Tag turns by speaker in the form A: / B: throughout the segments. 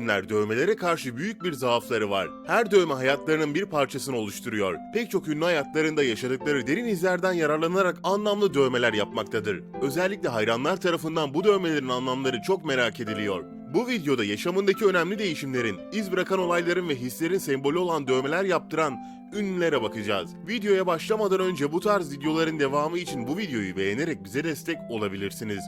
A: ünlüler dövmelere karşı büyük bir zaafları var. Her dövme hayatlarının bir parçasını oluşturuyor. Pek çok ünlü hayatlarında yaşadıkları derin izlerden yararlanarak anlamlı dövmeler yapmaktadır. Özellikle hayranlar tarafından bu dövmelerin anlamları çok merak ediliyor. Bu videoda yaşamındaki önemli değişimlerin, iz bırakan olayların ve hislerin sembolü olan dövmeler yaptıran ünlülere bakacağız. Videoya başlamadan önce bu tarz videoların devamı için bu videoyu beğenerek bize destek olabilirsiniz.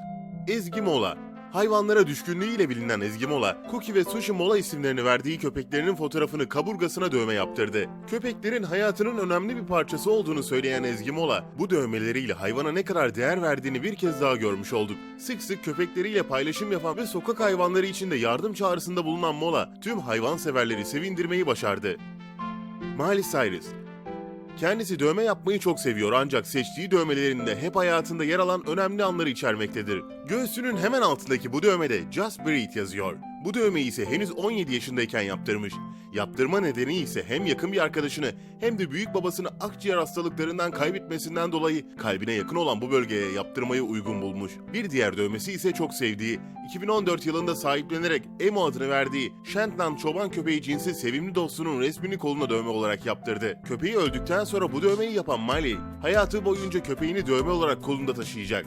A: Ezgi Mola Hayvanlara düşkünlüğüyle bilinen Ezgi Mola, Cookie ve Sushi Mola isimlerini verdiği köpeklerinin fotoğrafını kaburgasına dövme yaptırdı. Köpeklerin hayatının önemli bir parçası olduğunu söyleyen Ezgi Mola, bu dövmeleriyle hayvana ne kadar değer verdiğini bir kez daha görmüş olduk. Sık sık köpekleriyle paylaşım yapan ve sokak hayvanları için de yardım çağrısında bulunan Mola, tüm hayvan severleri sevindirmeyi başardı. Miley Cyrus Kendisi dövme yapmayı çok seviyor ancak seçtiği dövmelerinde hep hayatında yer alan önemli anları içermektedir. Göğsünün hemen altındaki bu dövmede Just Breathe yazıyor. Bu dövmeyi ise henüz 17 yaşındayken yaptırmış. Yaptırma nedeni ise hem yakın bir arkadaşını hem de büyük babasını akciğer hastalıklarından kaybetmesinden dolayı kalbine yakın olan bu bölgeye yaptırmayı uygun bulmuş. Bir diğer dövmesi ise çok sevdiği, 2014 yılında sahiplenerek Emo adını verdiği Shetland çoban köpeği cinsi sevimli dostunun resmini koluna dövme olarak yaptırdı. Köpeği öldükten sonra bu dövmeyi yapan Miley, hayatı boyunca köpeğini dövme olarak kolunda taşıyacak.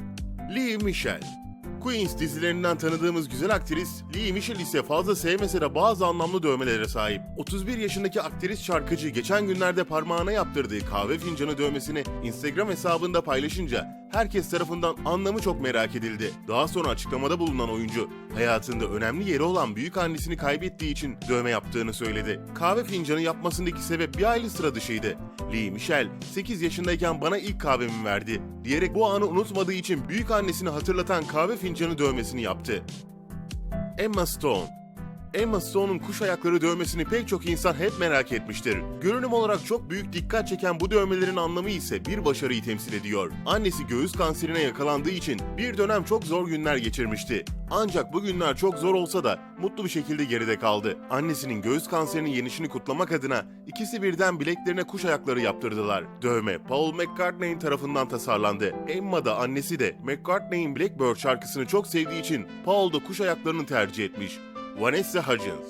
A: Lee Michelle Queens dizilerinden tanıdığımız güzel aktris Lee Michelle ise fazla sevmese de bazı anlamlı dövmelere sahip. 31 yaşındaki aktris şarkıcı geçen günlerde parmağına yaptırdığı kahve fincanı dövmesini Instagram hesabında paylaşınca herkes tarafından anlamı çok merak edildi. Daha sonra açıklamada bulunan oyuncu hayatında önemli yeri olan büyük annesini kaybettiği için dövme yaptığını söyledi. Kahve fincanı yapmasındaki sebep bir aile sıra dışıydı. Lee Michelle 8 yaşındayken bana ilk kahvemi verdi diyerek bu anı unutmadığı için büyük annesini hatırlatan kahve fincanı dövmesini yaptı. Emma Stone Emma Stone'un kuş ayakları dövmesini pek çok insan hep merak etmiştir. Görünüm olarak çok büyük dikkat çeken bu dövmelerin anlamı ise bir başarıyı temsil ediyor. Annesi göğüs kanserine yakalandığı için bir dönem çok zor günler geçirmişti. Ancak bu günler çok zor olsa da mutlu bir şekilde geride kaldı. Annesinin göğüs kanserinin yenişini kutlamak adına ikisi birden bileklerine kuş ayakları yaptırdılar. Dövme Paul McCartney tarafından tasarlandı. Emma da annesi de McCartney'in Blackbird şarkısını çok sevdiği için Paul da kuş ayaklarını tercih etmiş. Vanessa Hudgens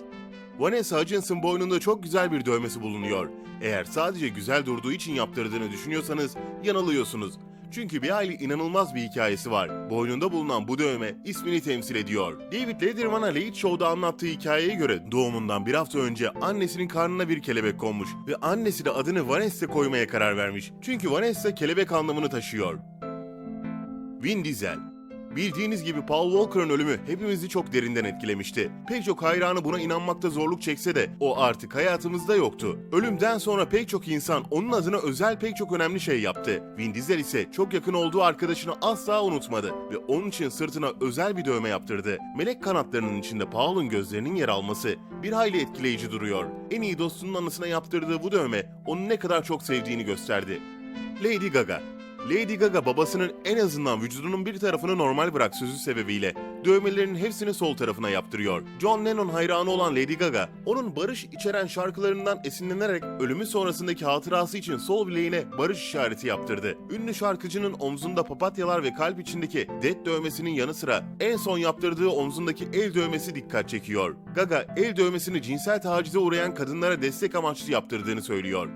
A: Vanessa Hudgens'ın boynunda çok güzel bir dövmesi bulunuyor. Eğer sadece güzel durduğu için yaptırdığını düşünüyorsanız yanılıyorsunuz. Çünkü bir aile inanılmaz bir hikayesi var. Boynunda bulunan bu dövme ismini temsil ediyor. David Letterman'a Late Show'da anlattığı hikayeye göre doğumundan bir hafta önce annesinin karnına bir kelebek konmuş ve annesi de adını Vanessa koymaya karar vermiş. Çünkü Vanessa kelebek anlamını taşıyor. Vin Diesel Bildiğiniz gibi Paul Walker'ın ölümü hepimizi çok derinden etkilemişti. Pek çok hayranı buna inanmakta zorluk çekse de o artık hayatımızda yoktu. Ölümden sonra pek çok insan onun adına özel pek çok önemli şey yaptı. Vin Diesel ise çok yakın olduğu arkadaşını asla unutmadı ve onun için sırtına özel bir dövme yaptırdı. Melek kanatlarının içinde Paul'un gözlerinin yer alması bir hayli etkileyici duruyor. En iyi dostunun anısına yaptırdığı bu dövme onu ne kadar çok sevdiğini gösterdi. Lady Gaga Lady Gaga babasının en azından vücudunun bir tarafını normal bırak sözü sebebiyle dövmelerinin hepsini sol tarafına yaptırıyor. John Lennon hayranı olan Lady Gaga, onun barış içeren şarkılarından esinlenerek ölümü sonrasındaki hatırası için sol bileğine barış işareti yaptırdı. Ünlü şarkıcının omzunda papatyalar ve kalp içindeki dead dövmesinin yanı sıra en son yaptırdığı omzundaki el dövmesi dikkat çekiyor. Gaga el dövmesini cinsel tacize uğrayan kadınlara destek amaçlı yaptırdığını söylüyor.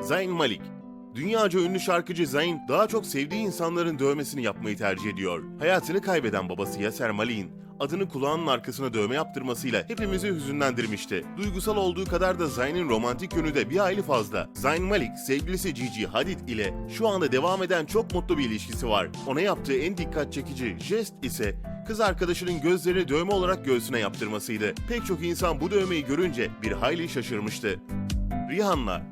A: Zayn Malik Dünyaca ünlü şarkıcı Zayn daha çok sevdiği insanların dövmesini yapmayı tercih ediyor. Hayatını kaybeden babası Yaser Malik'in adını kulağının arkasına dövme yaptırmasıyla hepimizi hüzünlendirmişti. Duygusal olduğu kadar da Zayn'in romantik yönü de bir hayli fazla. Zayn Malik, sevgilisi Gigi Hadid ile şu anda devam eden çok mutlu bir ilişkisi var. Ona yaptığı en dikkat çekici jest ise kız arkadaşının gözlerini dövme olarak göğsüne yaptırmasıydı. Pek çok insan bu dövmeyi görünce bir hayli şaşırmıştı. Rihanna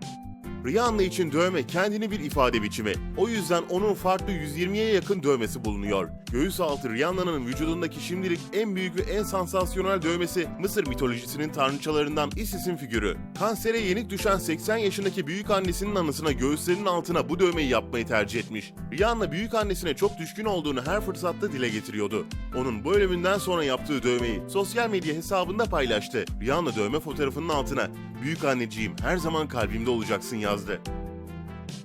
A: Rihanna için dövme kendini bir ifade biçimi. O yüzden onun farklı 120'ye yakın dövmesi bulunuyor. Göğüs altı Rihanna'nın vücudundaki şimdilik en büyük ve en sansasyonel dövmesi Mısır mitolojisinin tanrıçalarından Isis'in figürü. Kansere yenik düşen 80 yaşındaki büyük annesinin anısına göğüslerinin altına bu dövmeyi yapmayı tercih etmiş. Rihanna büyük annesine çok düşkün olduğunu her fırsatta dile getiriyordu. Onun bu ölümünden sonra yaptığı dövmeyi sosyal medya hesabında paylaştı. Rihanna dövme fotoğrafının altına "Büyük anneciğim her zaman kalbimde olacaksın." yazdı.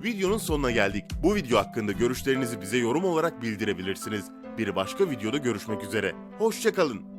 A: Videonun sonuna geldik. Bu video hakkında görüşlerinizi bize yorum olarak bildirebilirsiniz. Bir başka videoda görüşmek üzere. Hoşçakalın.